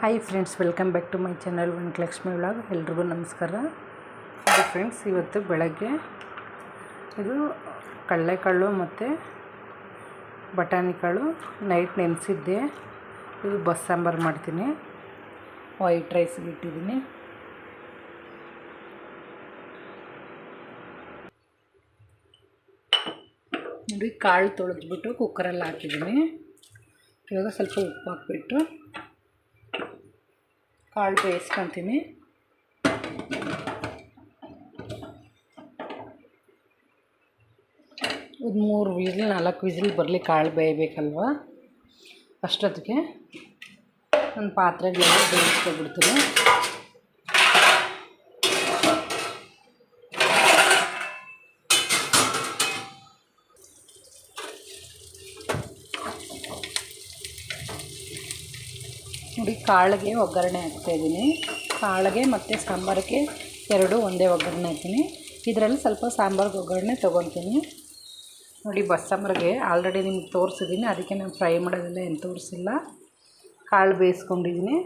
Hi friends welcome back to my channel Venkalakshmi vlog ಎಲ್ರಿಗೂ ನಮಸ್ಕಾರ. Hi friends ಇವತ್ತು ಬೆಳಗ್ಗೆ ಇದು ಕಡಲೆಕಾಳು ಮತ್ತು ಬಟಾಣಿ ಕಾಳು ನೈಟ್ ನೆನೆಸಿದ್ದೆ. ಇದು ಬಸ್ ಸಾಂಬಾರು ಮಾಡ್ತೀನಿ. ವೈಟ್ ರೈಸ್ಗೆ ಇಟ್ಟಿದ್ದೀನಿ. ನೋಡಿ ಕಾಳು ತೊಳೆದ್ಬಿಟ್ಟು ಕುಕ್ಕರಲ್ಲಿ ಹಾಕಿದ್ದೀನಿ. ಇವಾಗ ಸ್ವಲ್ಪ ಉಪ್ಪು ಹಾಕ್ಬಿಟ್ಟು ಕಾಳು ಬೇಯಿಸ್ಕೊತೀನಿ. ಒಂದು ಮೂರು ವಿಸಿಲ್ ನಾಲ್ಕು ವಿಸಿಲ್ ಬರಲಿ ಕಾಳು ಬೇಯಬೇಕಲ್ವ? ಅಷ್ಟೊತ್ತಿಗೆ. ಒಂದು ಪಾತ್ರೆಗಳೆಲ್ಲ ಬೇಯಿಸ್ಕೊಬಿಡ್ತೀನಿ ನೋಡಿ, ಕಾಳಿಗೆ ಒಗ್ಗರಣೆ ಹಾಕ್ತಾಯಿದ್ದೀನಿ ಕಾಳಿಗೆ ಮತ್ತು ಸಾಂಬಾರಿಗೆ ಎರಡು ಒಂದೇ ಒಗ್ಗರಣೆ ಹಾಕ್ತೀನಿ. ಇದರಲ್ಲಿ ಸ್ವಲ್ಪ ಸಾಂಬಾರಿಗೆ ಒಗ್ಗರಣೆ ತೊಗೊತೀನಿ ನೋಡಿ, ಬಸ್ಸಾಂಬಾರಿಗೆ ಆಲ್ರೆಡಿ ನಿಮ್ಗೆ ತೋರಿಸಿದ್ದೀನಿ. ಅದಕ್ಕೆ ನಾನು ಫ್ರೈ ಮಾಡೋದೆಲ್ಲ ಏನು ತೋರಿಸಿಲ್ಲ. ಕಾಳು ಬೇಯಿಸ್ಕೊಂಡಿದ್ದೀನಿ.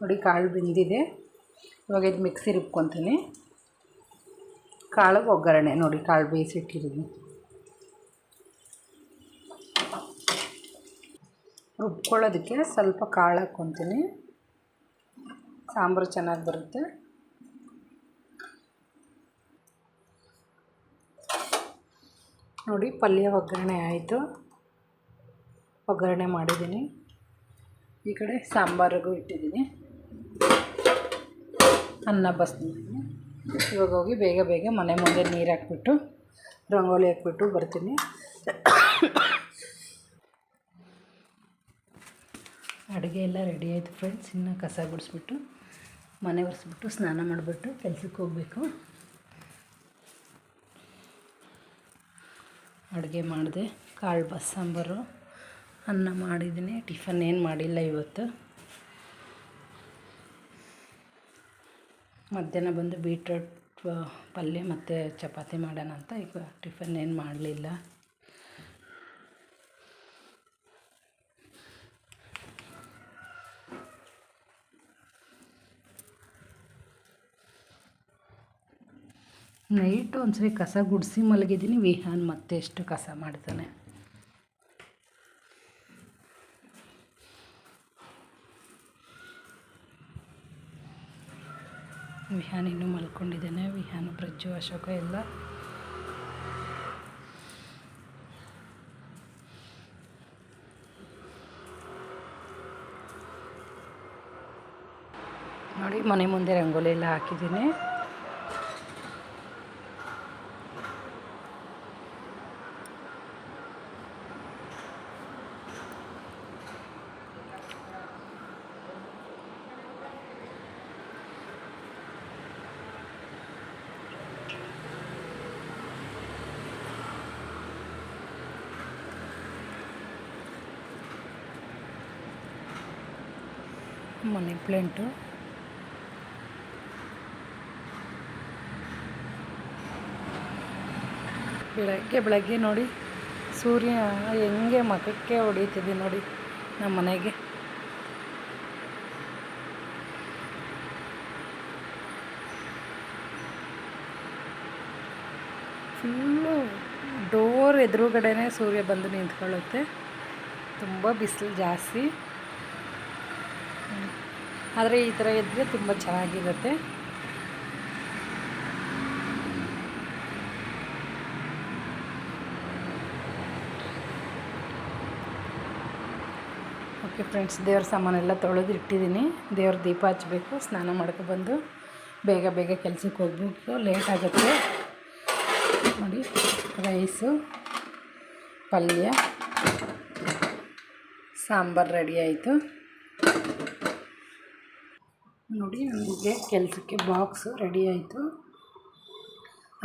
ನೋಡಿ, ಕಾಳು ಬೆಂದಿದೆ. ಇವಾಗ ಇದು ಮಿಕ್ಸಿ ರುಬ್ಕೊತೀನಿ. ಕಾಳಿಗೆ ಒಗ್ಗರಣೆ ನೋಡಿ, ಕಾಳು ಬೇಯಿಸಿಟ್ಟಿದ್ದೀನಿ. ರುಬ್ಕೊಳ್ಳೋದಕ್ಕೆ ಸ್ವಲ್ಪ ಕಾಳು ಹಾಕ್ಕೊತೀನಿ. ಸಾಂಬಾರು ಚೆನ್ನಾಗಿ ಬರುತ್ತೆ. ನೋಡಿ, ಪಲ್ಯ ಒಗ್ಗರಣೆ ಆಯಿತು. ಒಗ್ಗರಣೆ ಮಾಡಿದ್ದೀನಿ. ಈ ಕಡೆ ಸಾಂಬಾರಿಗೂ ಇಟ್ಟಿದ್ದೀನಿ. ಅನ್ನ ಬಸ್ತಿದ್ದೀನಿ ಇವಾಗ ಹೋಗಿ ಬೇಗ ಬೇಗ ಮನೆ ಮುಂದೆ ನೀರು ಹಾಕ್ಬಿಟ್ಟು, ರಂಗೋಲಿ ಹಾಕ್ಬಿಟ್ಟು ಬರ್ತೀನಿ. ಅಡುಗೆ ಎಲ್ಲ ರೆಡಿ ಆಯಿತು ಫ್ರೆಂಡ್ಸ್ ಇನ್ನು ಕಸ ಗುಡಿಸ್ಬಿಟ್ಟು, ಮನೆ ಒರೆಸ್ಬಿಟ್ಟು ಸ್ನಾನ ಮಾಡಿಬಿಟ್ಟು ಕೆಲ್ಸಕ್ಕೆ ಹೋಗಬೇಕು. ಅಡುಗೆ ಮಾಡಿದೆ, ಕಾಳು ಬಸ್ ಸಾಂಬಾರು, ಅನ್ನ ಮಾಡಿದ್ದೀನಿ. ಟಿಫನ್ ಏನು ಮಾಡಿಲ್ಲ ಇವತ್ತು. ಮಧ್ಯಾಹ್ನ ಬಂದು ಬೀಟ್ರೋಟ್, ಪಲ್ಯ ಮತ್ತು ಚಪಾತಿ ಮಾಡೋಣ ಅಂತ ಈಗ ಟಿಫನ್ ಏನು ಮಾಡಲಿಲ್ಲ. ನೈಟು ಒಂದ್ಸರಿ ಕಸ ಗುಡಿಸಿ ಮಲಗಿದ್ದೀನಿ. ವಿಹಾನ್ ಮತ್ತೆ ಎಷ್ಟು ಕಸ ಮಾಡ್ತಾನೆ. ವಿಹಾನ್ ಇನ್ನೂ ಮಲ್ಕೊಂಡಿದ್ದಾನೆ. ವಿಹಾನ್ ಪ್ರಜ್ಜು ಅಶೋಕ ಎಲ್ಲ. ನೋಡಿ, ಮನೆ ಮುಂದೆ ರಂಗೋಲಿ ಎಲ್ಲ ಹಾಕಿದ್ದೀನಿ. Money plant. ಬೆಳಗ್ಗೆ ಬೆಳಗ್ಗೆ ನೋಡಿ ಸೂರ್ಯ ಹೆಂಗೆ ಮಕಕ್ಕೆ ಹೊಡಿತಿದೆ ನೋಡಿ ನಮ್ಮ ಮನೆಗೆ. ಫುಲ್ಲು ಡೋರ್ ಎದುರುಗಡೆನೇ ಸೂರ್ಯ ಬಂದು ನಿಂತ್ಕೊಳ್ಳುತ್ತೆ. ತುಂಬ ಬಿಸಿಲು ಜಾಸ್ತಿ. ಆದರೆ ಈ ಥರ ಇದ್ದರೆ ತುಂಬ ಚೆನ್ನಾಗಿರುತ್ತೆ. ಓಕೆ ಫ್ರೆಂಡ್ಸ್ ದೇವ್ರ ಸಾಮಾನೆಲ್ಲ ತೊಳೆದು ಇಟ್ಟಿದ್ದೀನಿ. ದೇವ್ರ ದೀಪ ಹಚ್ಚಬೇಕು ಸ್ನಾನ ಮಾಡ್ಕೊಬಂದು ಬೇಗ ಬೇಗ ಕೆಲಸಕ್ಕೆ ಹೋಗ್ಬೇಕು. ಲೇಟ್ ಆಗುತ್ತೆ. ನೋಡಿ ರೈಸು ಪಲ್ಯ, ಸಾಂಬಾರು ರೆಡಿ ಆಯಿತು. ನೋಡಿ ನನಗೆ ಕೆಲಸಕ್ಕೆ ಬಾಕ್ಸು ರೆಡಿ ಆಯಿತು.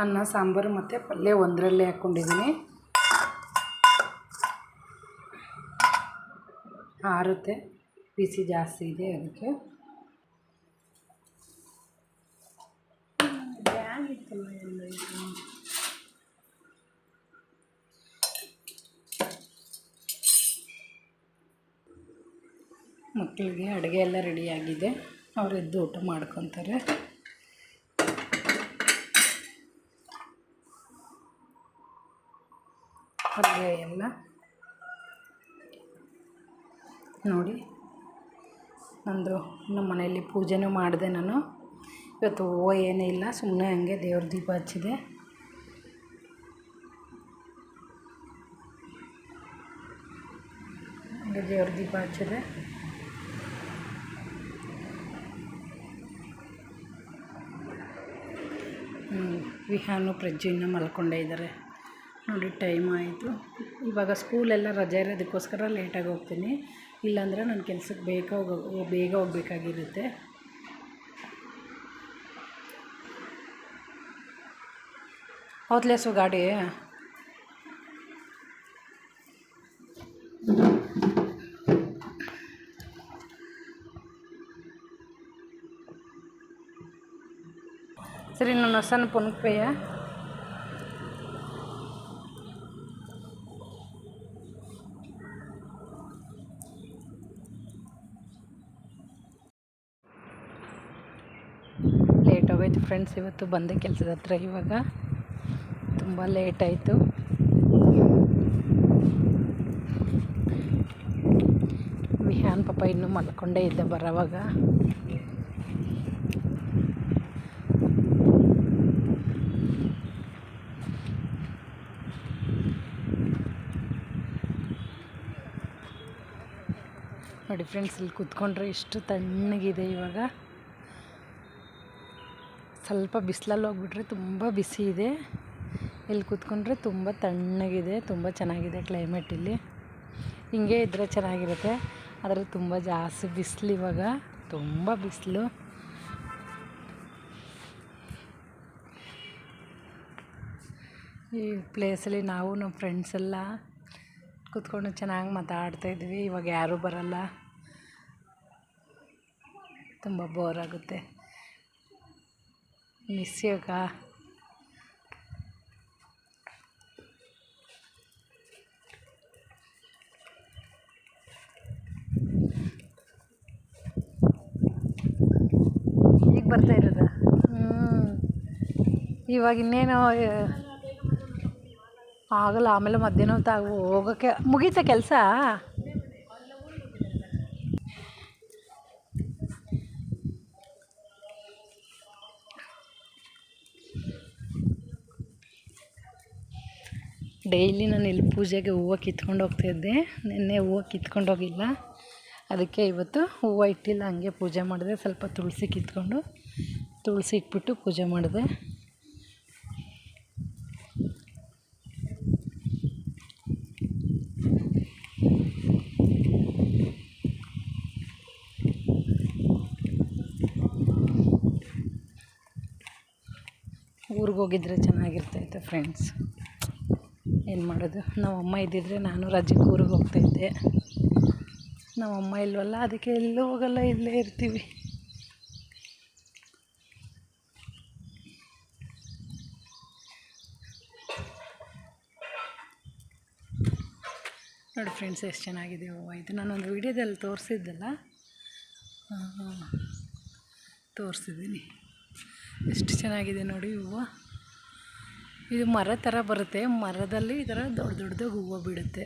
ಅನ್ನ, ಸಾಂಬಾರು ಮತ್ತು ಪಲ್ಯ ಒಂದರಲ್ಲೇ ಹಾಕ್ಕೊಂಡಿದ್ದೀನಿ ಆರುತ್ತೆ, ಬಿಸಿ ಜಾಸ್ತಿ ಇದೆ ಅದಕ್ಕೆ. ಮಕ್ಕಳಿಗೆ ಅಡುಗೆ ಎಲ್ಲ ರೆಡಿಯಾಗಿದೆ ಅವ್ರು ಎದ್ದು ಊಟ ಮಾಡ್ಕೊತಾರೆ. ಪಲ್ಯ ಎಲ್ಲ. ನೋಡಿ, ನಂದು ನಮ್ಮ ಮನೆಯಲ್ಲಿ ಪೂಜೆನೂ ಮಾಡಿದೆ ನಾನು. ಇವತ್ತು ಹೂವು ಏನೂ ಇಲ್ಲ ಸುಮ್ಮನೆ ಹಂಗೆ ದೇವ್ರ ದೀಪ ಹಚ್ಚಿದೆ. ದೇವ್ರ ದೀಪ ಹಚ್ಚಿದೆ. ವಿಹಾನು ಪ್ರಜ್ಜು ಇನ್ನೂ ಮಲ್ಕೊಂಡೇ ಇದ್ದಾರೆ. ನೋಡಿ ಟೈಮ್ ಆಯಿತು. ಇವಾಗ ಸ್ಕೂಲೆಲ್ಲ ರಜೆ ಇರೋದಕ್ಕೋಸ್ಕರ ಲೇಟಾಗಿ ಹೋಗ್ತೀನಿ. ಇಲ್ಲಾಂದರೆ ನನ್ನ ಕೆಲ್ಸಕ್ಕೆ ಬೇಗ ಹೋಗೋ, ಬೇಗ ಹೋಗ್ಬೇಕಾಗಿರುತ್ತೆ. ಹೋದ್ಲೇಸು ಗಾಡಿ ಸರಿ, ನನ್ನ ಹೊಸನ ಪುನಕ್ಪೇಯ ಲೇಟ್ ಆಗೋಯ್ತು ಫ್ರೆಂಡ್ಸ್ ಇವತ್ತು ಬಂದೆ ಕೆಲಸದ ಹತ್ರ ಇವಾಗ. ತುಂಬ ಲೇಟ್ ಆಯಿತು. ವಿಹಾನ್ ಪಾಪ ಇನ್ನೂ ಮಲ್ಕೊಂಡೇ ಇದ್ದೆ ಬರೋವಾಗ. ನೋಡಿ ಫ್ರೆಂಡ್ಸ್ ಇಲ್ಲಿ ಕೂತ್ಕೊಂಡ್ರೆ ಎಷ್ಟು ತಣ್ಣಗಿದೆ ಇವಾಗ. ಸ್ವಲ್ಪ ಬಿಸಿಲಲ್ಲಿ ಹೋಗ್ಬಿಟ್ರೆ ತುಂಬ ಬಿಸಿ ಇದೆ. ಇಲ್ಲಿ ಕೂತ್ಕೊಂಡ್ರೆ ತುಂಬ ತಣ್ಣಗಿದೆ, ತುಂಬ ಚೆನ್ನಾಗಿದೆ ಕ್ಲೈಮೇಟ್ ಇಲ್ಲಿ. ಹಿಂಗೆ ಇದ್ದರೆ ಚೆನ್ನಾಗಿರುತ್ತೆ. ಆದರೆ ತುಂಬ ಜಾಸ್ತಿ ಬಿಸಿಲು ಇವಾಗ, ತುಂಬ ಬಿಸಿಲು. ಈ ಪ್ಲೇಸಲ್ಲಿ ನಾವು ನಮ್ಮ ಫ್ರೆಂಡ್ಸ್ ಎಲ್ಲ ಕೂತ್ಕೊಂಡು ಚೆನ್ನಾಗಿ ಮಾತಾಡ್ತಾಯಿದ್ವಿ ಇವಾಗ ಯಾರೂ ಬರಲ್ಲ. ತುಂಬ ಬೋರ್ ಆಗುತ್ತೆ. ಮಿಸ್ ಯೋಗ ಈಗ ಬರ್ತಾ ಇರೋದ? ಹ್ಞೂ ಇವಾಗ ಇನ್ನೇನು ಆಗಲ್ಲ, ಆಮೇಲೆ ಮಧ್ಯಾಹ್ನ ಹೊತ್ತು ಹೋಗೋಕ್ಕೆ ಮುಗೀತಾ ಕೆಲಸ? ಡೈಲಿ ನಾನು ಇಲ್ಲಿ ಪೂಜೆಗೆ ಹೂವು ಕಿತ್ಕೊಂಡು ಹೋಗ್ತಾಯಿದ್ದೆ ನಿನ್ನೆ ಹೂವು ಕಿತ್ಕೊಂಡು ಹೋಗಿಲ್ಲ. ಅದಕ್ಕೆ ಇವತ್ತು ಹೂವು ಇಟ್ಟಿಲ್ಲ, ಹಂಗೆ ಪೂಜೆ ಮಾಡಿದೆ. ಸ್ವಲ್ಪ ತುಳಸಿ ಕಿತ್ಕೊಂಡು ತುಳಸಿ ಇಟ್ಬಿಟ್ಟು ಪೂಜೆ ಮಾಡಿದೆ. ಊರಿಗೆ ಹೋಗಿದ್ರೆ ಚೆನ್ನಾಗಿರ್ತೈತೆ ಫ್ರೆಂಡ್ಸ್ ಏನು ಮಾಡೋದು? ನಮ್ಮ ಅಮ್ಮ ಇದ್ದಿದ್ರೆ ನಾನು ರಜೆಗೆ ಊರಿಗೆ ಹೋಗ್ತಾಯಿದ್ದೆ ನಮ್ಮ ಅಮ್ಮ ಇಲ್ವಲ್ಲ, ಅದಕ್ಕೆ ಎಲ್ಲೂ ಹೋಗಲ್ಲ, ಇಲ್ಲೇ ಇರ್ತೀವಿ. ನೋಡಿ ಫ್ರೆಂಡ್ಸ್ ಎಷ್ಟು ಚೆನ್ನಾಗಿದೆ ಹೂವು. ಇದು ನಾನೊಂದು ವೀಡಿಯೋದಲ್ಲಿ ತೋರಿಸಿದ್ದಲ್ಲ? ತೋರಿಸಿದ್ದೀನಿ. ಎಷ್ಟು ಚೆನ್ನಾಗಿದೆ ನೋಡಿ ಹೂವು. ಇದು ಮರ ಥರ ಬರುತ್ತೆ. ಮರದಲ್ಲಿ ಈ ಥರ ದೊಡ್ಡ ದೊಡ್ಡದಾಗಿ ಹೂವು ಬಿಡುತ್ತೆ.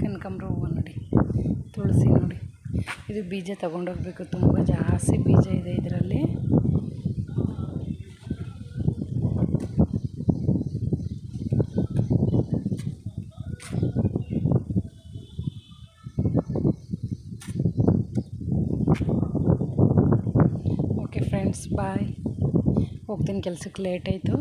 ಕನಕಾಂಬ್ರ ಹೂವು ನೋಡಿ. ತುಳಸಿ ನೋಡಿ. ಇದು ಬೀಜ ತಗೊಂಡೋಗ್ಬೇಕು. ತುಂಬ ಜಾಸ್ತಿ ಬೀಜ ಇದೆ ಇದರಲ್ಲಿ ಓಕೆ ಫ್ರೆಂಡ್ಸ್ ಬಾಯ್ ಹೋಗ್ತೀನಿ ಕೆಲ್ಸಕ್ಕೆ ಲೇಟ್ ಆಯಿತು.